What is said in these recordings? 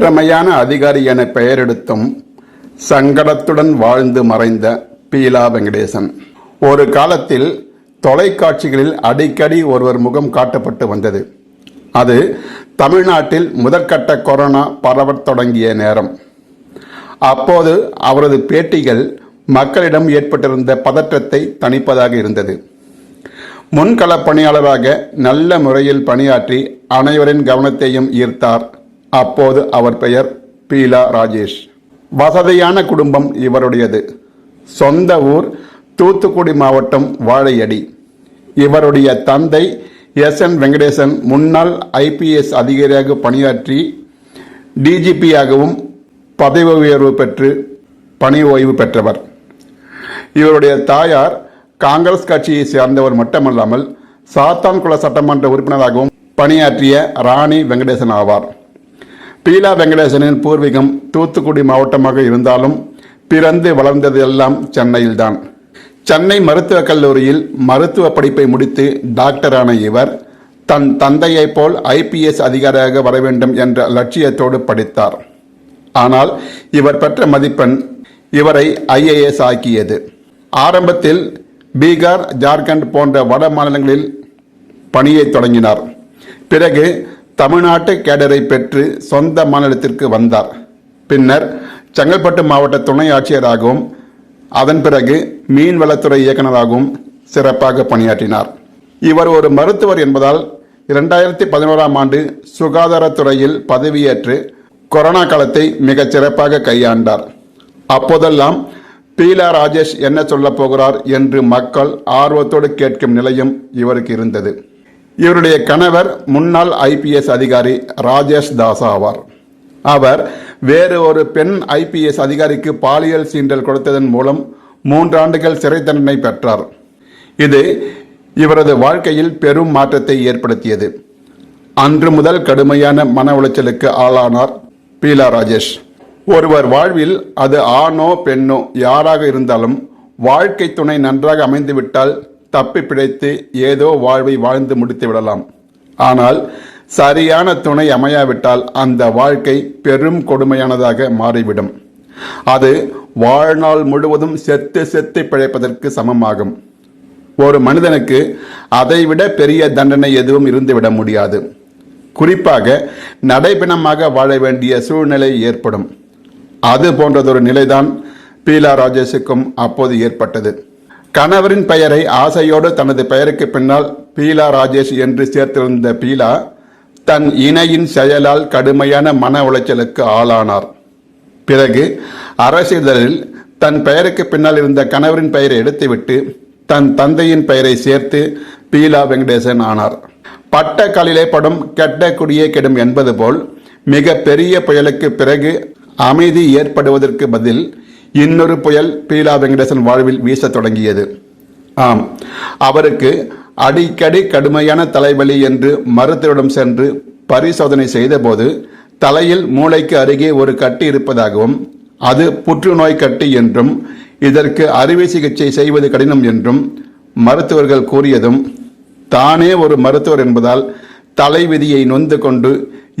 திறமையான அதிகாரி என பெயரெடுத்தும் சங்கடத்துடன் வாழ்ந்து மறைந்த பீலா வெங்கடேசன். ஒரு காலத்தில் தொலைக்காட்சிகளில் அடிக்கடி ஒருவர் முகம் காட்டப்பட்டு வந்தது. அது தமிழ்நாட்டில் முதற்கட்ட கொரோனா பரவத் தொடங்கிய நேரம். அப்போது அவரது பேட்டிகள் மக்களிடம் ஏற்பட்டிருந்த பதற்றத்தை தணிப்பதாக இருந்தது. முன்களப் பணியாளராக நல்ல முறையில் பணியாற்றி அனைவரின் கவனத்தையும் ஈர்த்தார் அப்போது அவர் பெயர் பீலா ராஜேஷ். வசதியான குடும்பம் இவருடையது. சொந்த ஊர் தூத்துக்குடி மாவட்டம் வாழையடி. இவருடைய தந்தை எஸ். என். வெங்கடேசன் முன்னாள் ஐபிஎஸ் அதிகாரியாக பணியாற்றி டிஜிபியாகவும் பதவி உயர்வு பெற்று பணி ஓய்வு பெற்றவர். இவருடைய தாயார் காங்கிரஸ் கட்சியை சேர்ந்தவர் மட்டுமல்லாமல் சாத்தான்குள சட்டமன்ற உறுப்பினராகவும் பணியாற்றிய ராணி வெங்கடேசன் ஆவார். பீலா வெங்கடேசனின் பூர்வீகம் தூத்துக்குடி மாவட்டமாக இருந்தாலும் பிறந்து வளர்ந்தது எல்லாம் சென்னையில்தான். சென்னை மருத்துவக் கல்லூரியில் மருத்துவ படிப்பை முடித்து டாக்டரான இவர் தன் தந்தையைப் போல் ஐபிஎஸ் அதிகாரியாக வர வேண்டும் என்ற லட்சியத்தோடு படித்தார். ஆனால் இவர் பெற்ற மதிப்பெண் இவரை ஐஏஎஸ் ஆக்கியது. ஆரம்பத்தில் பீகார் ஜார்க்கண்ட் போன்ற வட மாநிலங்களில் பணியை தொடங்கினார். பிறகு தமிழ்நாட்டு கேடரை பெற்று சொந்த மாநிலத்திற்கு வந்தார். பின்னர் செங்கல்பட்டு மாவட்ட துணை ஆட்சியராகவும் அதன் பிறகு மீன்வளத்துறை இயக்குநராகவும் சிறப்பாக பணியாற்றினார். இவர் ஒரு மருத்துவர் என்பதால் இரண்டாயிரத்தி பதினோராம் ஆண்டு சுகாதாரத்துறையில் பதவியேற்று கொரோனா காலத்தை மிகச் சிறப்பாக கையாண்டார். அப்போதெல்லாம் பீலா ராஜேஷ் என்ன சொல்லப் போகிறார் என்று மக்கள் ஆர்வத்தோடு கேட்கும் நிலையும் இவருக்கு இருந்தது. இவருடைய கணவர் முன்னாள் ஐபிஎஸ் அதிகாரி ராஜேஷ் தாஸ் ஆவார். அவர் வேறு ஒரு பெண் ஐபிஎஸ் அதிகாரிக்கு பாலியல் சீண்டல் கொடுத்ததன் மூலம் மூன்றாண்டுகள் சிறை தண்டனை பெற்றார். இது இவரது வாழ்க்கையில் பெரும் மாற்றத்தை ஏற்படுத்தியது. அன்று முதல் கடுமையான மன உளைச்சலுக்கு ஆளானார் பீலா ராஜேஷ். ஒருவர் வாழ்வில் அது ஆணோ பெண்ணோ யாராக இருந்தாலும் வாழ்க்கை துணை நன்றாக அமைந்துவிட்டால் தப்பி பிழைத்து ஏதோ வாழ்வை வாழ்ந்து முடித்து விடலாம். ஆனால் சரியான துணை அமையாவிட்டால் அந்த வாழ்க்கை பெரும் கொடுமையானதாக மாறிவிடும். அது வாழ்நாள் முழுவதும் செத்து செத்து பிழைப்பதற்கு சமமாகும். ஒரு மனிதனுக்கு அதைவிட பெரிய தண்டனை எதுவும் இருந்துவிட முடியாது. குறிப்பாக நடைபிணமாக வாழ வேண்டிய சூழ்நிலை ஏற்படும். அது போன்றதொரு நிலைதான் பீலா ராஜேஷுக்கும் அப்போது ஏற்பட்டது. கணவரின் பெயரை ஆசையோடு தனது பெயருக்கு பின்னால் பீலா ராஜேஷ் என்று சேர்த்திருந்த பீலா தன் இணையின் செயலால் கடுமையான மன உளைச்சலுக்கு ஆளானார். பிறகு அரசிதழில் தன் பெயருக்கு பின்னால் இருந்த கணவரின் பெயரை எடுத்துவிட்டு தன் தந்தையின் பெயரை சேர்த்து பீலா வெங்கடேசன் ஆனார். பட்ட கலிலே படும் கெட்ட குடியே கெடும் என்பது போல் மிக பெரிய புயலுக்கு பிறகு அமைதி ஏற்படுவதற்கு பதில் இன்னொரு புயல் பீலா வெங்கடேசன் வாழ்வில் வீசத் தொடங்கியது. ஆம். அவருக்கு அடிக்கடி கடுமையான தலைவலி என்று மருத்துவரிடம் சென்று பரிசோதனை செய்தபோது தலையில் மூளைக்கு அருகே ஒரு கட்டி இருப்பதாகவும் அது புற்றுநோய் கட்டி என்றும் இதற்கு அறுவை சிகிச்சை செய்வது கடினம் என்றும் மருத்துவர்கள் கூறியதும் தானே ஒரு மருத்துவர் என்பதால் தலைவிதியை நொந்து கொண்டு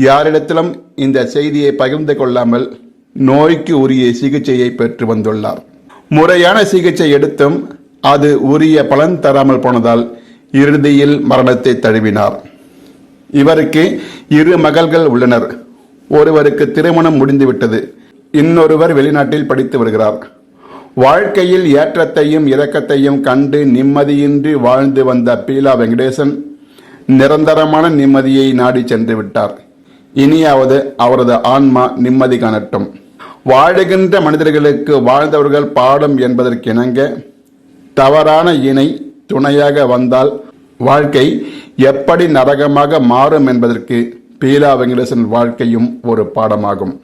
யாரிடத்திலும் இந்த செய்தியை பகிர்ந்து கொள்ளாமல் நோய்க்கு உரிய சிகிச்சையை பெற்று வந்துள்ளார். முறையான சிகிச்சை எடுத்தும் அது உரிய பலன் தராமல் போனதால் இறுதியில் மரணத்தை தழுவினார். இவருக்கு இரு மகள்கள் உள்ளனர். ஒருவருக்கு திருமணம் முடிந்துவிட்டது. இன்னொருவர் வெளிநாட்டில் படித்து வருகிறார். வாழ்க்கையில் ஏற்றத்தையும் இரக்கத்தையும் கண்டு நிம்மதியின்றி வாழ்ந்து வந்த பீலா வெங்கடேசன் நிரந்தரமான நிம்மதியை நாடி சென்று விட்டார். இனியாவது அவரது ஆன்மா நிம்மதி காணட்டும். வாழுகின்ற மனிதர்களுக்கு வாழ்ந்தவர்கள் பாடம் என்பதற்கிணங்க தவறான இணை துணையாக வந்தால் வாழ்க்கை எப்படி நரகமாக மாறும் என்பதற்கு பீலா வெங்கடேசன் வாழ்க்கையும் ஒரு பாடமாகும்.